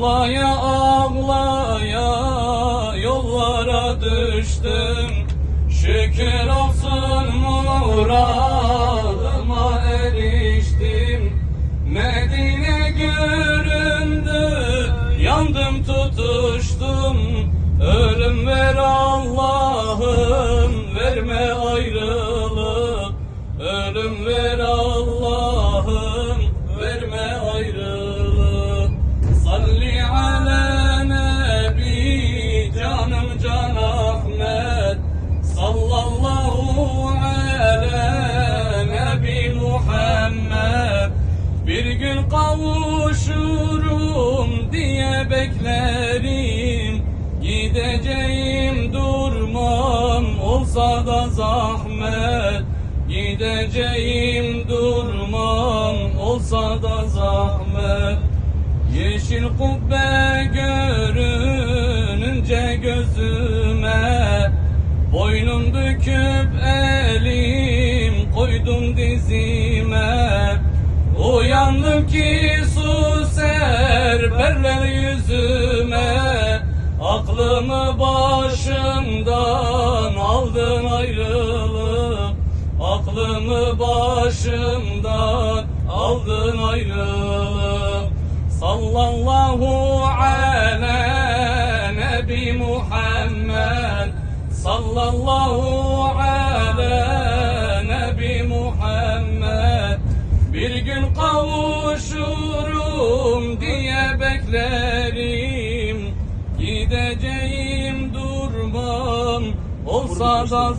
Ağlaya ağlaya yollara düştüm. Şükür olsun muradıma eriştim. Medine göründü yandım tutuştum. Ölüm ver Allah'ım verme ayrılık. Ölüm ver Allah'ım kavuşurum diye beklerim. Gideceğim durmam olsa da zahmet. Gideceğim durmam olsa da zahmet. Yeşil kubbe görününce gözüme Boynum büküp elim koydum dizime Uyandım ki su serperler yüzüme. Aklımı başımdan aldın ayrılık Aklımı başımdan aldın ayrılık Sallallahu ala nebi Muhammed. Sallallahu gün kavuşurum diye beklerim. Gideceğim durmam olsa da